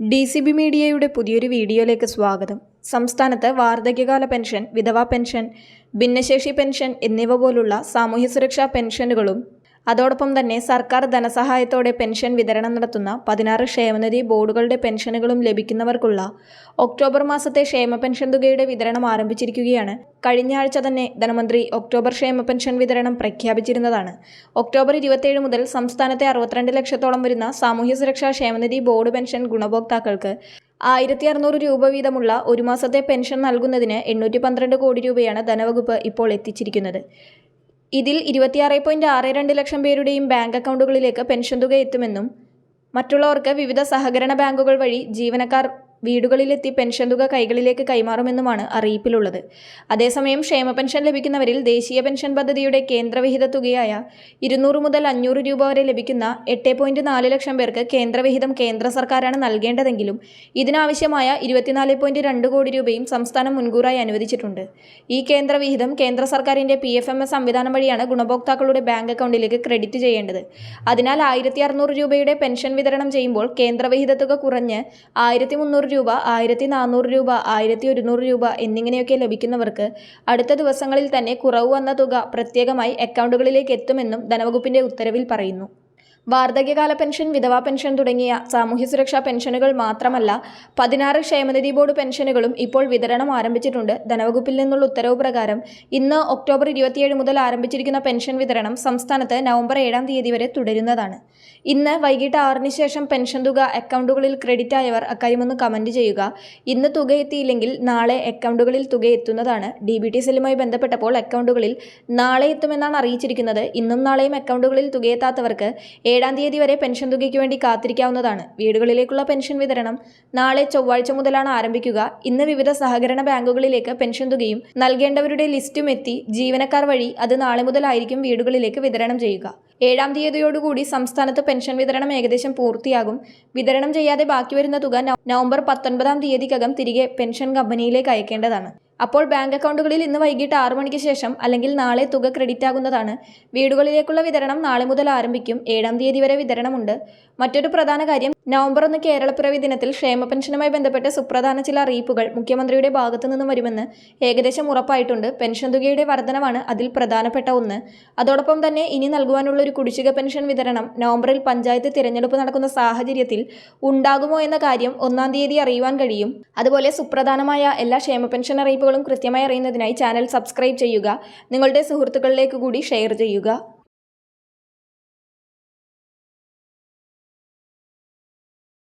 D C B മീഡിയയുടെ പുതിയൊരു വീഡിയോയിലേക്ക് സ്വാഗതം. സംസ്ഥാനത്ത് വാർദ്ധക്യകാല പെൻഷൻ വിധവാ പെൻഷൻ ഭിന്നശേഷി പെൻഷൻ എന്നിവ പോലുള്ള സാമൂഹ്യ സുരക്ഷാ പെൻഷനുകളും അതോടൊപ്പം തന്നെ സർക്കാർ ധനസഹായത്തോടെ പെൻഷൻ വിതരണം നടത്തുന്ന പതിനാറ് ക്ഷേമനിധി ബോർഡുകളുടെ പെൻഷനുകളും ലഭിക്കുന്നവർക്കുള്ള ഒക്ടോബർ മാസത്തെ ക്ഷേമ പെൻഷൻ തുകയുടെ വിതരണം ആരംഭിച്ചിരിക്കുകയാണ്. കഴിഞ്ഞ ആഴ്ച തന്നെ ധനമന്ത്രി ഒക്ടോബർ ക്ഷേമ പെൻഷൻ വിതരണം പ്രഖ്യാപിച്ചിരുന്നതാണ്. ഒക്ടോബർ ഇരുപത്തിയേഴ് മുതൽ സംസ്ഥാനത്തെ അറുപത്തിരണ്ട് ലക്ഷത്തോളം വരുന്ന സാമൂഹ്യ സുരക്ഷാ ക്ഷേമനിധി ബോർഡ് പെൻഷൻ ഗുണഭോക്താക്കൾക്ക് ആയിരത്തി അറുന്നൂറ് രൂപ വീതമുള്ള ഒരു മാസത്തെ പെൻഷൻ നൽകുന്നതിന് എണ്ണൂറ്റി പന്ത്രണ്ട് കോടി രൂപയാണ് ധനവകുപ്പ് ഇപ്പോൾ എത്തിച്ചിരിക്കുന്നത്. ഇതിൽ ഇരുപത്തിയാറ് പോയിന്റ് ആറ് രണ്ട് ലക്ഷം പേരുടെയും ബാങ്ക് അക്കൗണ്ടുകളിലേക്ക് പെൻഷൻ തുക എത്തുമെന്നും മറ്റുള്ളവർക്ക് വിവിധ സഹകരണ ബാങ്കുകൾ വഴി ജീവനക്കാർ വീടുകളിലെത്തി പെൻഷൻ തുക കൈകളിലേക്ക് കൈമാറുമെന്നുമാണ് അറിയിപ്പിലുള്ളത്. അതേസമയം ക്ഷേമ പെൻഷൻ ലഭിക്കുന്നവരിൽ ദേശീയ പെൻഷൻ പദ്ധതിയുടെ കേന്ദ്രവിഹിത തുകയായ ഇരുന്നൂറ് മുതൽ അഞ്ഞൂറ് രൂപ വരെ ലഭിക്കുന്ന എട്ട് പോയിന്റ് നാല് ലക്ഷം പേർക്ക് കേന്ദ്രവിഹിതം കേന്ദ്ര സർക്കാരാണ് നൽകേണ്ടതെങ്കിലും ഇതിനാവശ്യമായ ഇരുപത്തിനാല് പോയിന്റ് രണ്ട് കോടി രൂപയും സംസ്ഥാനം മുൻകൂറായി അനുവദിച്ചിട്ടുണ്ട്. ഈ കേന്ദ്രവിഹിതം കേന്ദ്ര സർക്കാരിന്റെ പി എഫ് എം എസ് സംവിധാനം വഴിയാണ് ഗുണഭോക്താക്കളുടെ ബാങ്ക് അക്കൗണ്ടിലേക്ക് ക്രെഡിറ്റ് ചെയ്യേണ്ടത്. അതിനാൽ ആയിരത്തി അറുന്നൂറ് രൂപയുടെ പെൻഷൻ വിതരണം ചെയ്യുമ്പോൾ കേന്ദ്രവിഹിത തുക കുറഞ്ഞ് ആയിരത്തി മുന്നൂറ് രൂപ ആയിരത്തി നാനൂറ് രൂപ ആയിരത്തി ഒരുന്നൂറ് രൂപ എന്നിങ്ങനെയൊക്കെ ലഭിക്കുന്നവർക്ക് അടുത്ത ദിവസങ്ങളിൽ തന്നെ കുറവ് വന്ന തുക പ്രത്യേകമായി അക്കൗണ്ടുകളിലേക്ക് എത്തുമെന്നും ധനവകുപ്പിന്റെ ഉത്തരവിൽ പറയുന്നു. വാർദ്ധക്യകാല പെൻഷൻ വിധവാ പെൻഷൻ തുടങ്ങിയ സാമൂഹ്യ സുരക്ഷാ പെൻഷനുകൾ മാത്രമല്ല പതിനാറ് ക്ഷേമനിധി ബോർഡ് പെൻഷനുകളും ഇപ്പോൾ വിതരണം ആരംഭിച്ചിട്ടുണ്ട്. ധനവകുപ്പിൽ നിന്നുള്ള ഉത്തരവ് പ്രകാരം ഇന്ന് ഒക്ടോബർ ഇരുപത്തിയേഴ് മുതൽ ആരംഭിച്ചിരിക്കുന്ന പെൻഷൻ വിതരണം സംസ്ഥാനത്ത് നവംബർ ഏഴാം തീയതി വരെ തുടരുന്നതാണ്. ഇന്ന് വൈകിട്ട് ആറിന് ശേഷം പെൻഷൻ തുക അക്കൗണ്ടുകളിൽ ക്രെഡിറ്റ് ആയവർ അക്കാര്യമൊന്ന് കമന്റ് ചെയ്യുക. ഇന്ന് തുക എത്തിയില്ലെങ്കിൽ നാളെ അക്കൗണ്ടുകളിൽ തുക എത്തുന്നതാണ്. ഡി ബി ടി സെല്ലുമായി ബന്ധപ്പെട്ടപ്പോൾ അക്കൗണ്ടുകളിൽ നാളെ എത്തുമെന്നാണ് അറിയിച്ചിരിക്കുന്നത്. ഇന്നും നാളെയും അക്കൗണ്ടുകളിൽ തുകയെത്താത്തവർക്ക് ഏഴാം തീയതി വരെ പെൻഷൻ തുകയ്ക്ക് വേണ്ടി കാത്തിരിക്കാവുന്നതാണ്. വീടുകളിലേക്കുള്ള പെൻഷൻ വിതരണം നാളെ ചൊവ്വാഴ്ച മുതലാണ് ആരംഭിക്കുക. ഇന്ന് വിവിധ സഹകരണ ബാങ്കുകളിലേക്ക് പെൻഷൻ തുകയും നൽകേണ്ടവരുടെ ലിസ്റ്റും എത്തി ജീവനക്കാർ വഴി അത് നാളെ മുതലായിരിക്കും വീടുകളിലേക്ക് വിതരണം ചെയ്യുക. ഏഴാം തീയതിയോടുകൂടി സംസ്ഥാനത്ത് പെൻഷൻ വിതരണം ഏകദേശം പൂർത്തിയാകും. വിതരണം ചെയ്യാതെ ബാക്കി വരുന്ന തുക നവംബർ പത്തൊൻപതാം തീയതിക്കകം തിരികെ പെൻഷൻ കമ്പനിയിലേക്ക് അയക്കേണ്ടതാണ്. അപ്പോൾ ബാങ്ക് അക്കൗണ്ടുകളിൽ ഇന്ന് വൈകിട്ട് ആറു മണിക്ക് ശേഷം അല്ലെങ്കിൽ നാളെ തുക ക്രെഡിറ്റ് ആകുന്നതാണ് വീടുകളിലേക്കുള്ള വിതരണം നാളെ മുതൽ ആരംഭിക്കും. ഏഴാം തീയതി വരെ വിതരണമുണ്ട്. മറ്റൊരു പ്രധാന കാര്യം നവംബർ ഒന്ന് കേരളപ്പിറവി ദിനത്തിൽ ക്ഷേമ പെൻഷനുമായി ബന്ധപ്പെട്ട സുപ്രധാന ചില അറിയിപ്പുകൾ മുഖ്യമന്ത്രിയുടെ ഭാഗത്തു നിന്നും വരുമെന്ന് ഏകദേശം ഉറപ്പായിട്ടുണ്ട്. പെൻഷൻ തുകയുടെ വർധനമാണ് അതിൽ പ്രധാനപ്പെട്ട ഒന്ന്. അതോടൊപ്പം തന്നെ ഇനി നൽകുവാനുള്ള ഒരു കുടിശ്ശിക പെൻഷൻ വിതരണം നവംബറിൽ പഞ്ചായത്ത് തിരഞ്ഞെടുപ്പ് നടക്കുന്ന സാഹചര്യത്തിൽ ഉണ്ടാകുമോ എന്ന കാര്യം ഒന്നാം തീയതി അറിയുവാൻ കഴിയും. അതുപോലെ സുപ്രധാനമായ എല്ലാ ക്ഷേമ പെൻഷൻ അറിയിപ്പുകളും കൃത്യമായി അറിയുന്നതിനായി ചാനൽ സബ്സ്ക്രൈബ് ചെയ്യുക. നിങ്ങളുടെ സുഹൃത്തുക്കളിലേക്ക് കൂടി ഷെയർ ചെയ്യുക.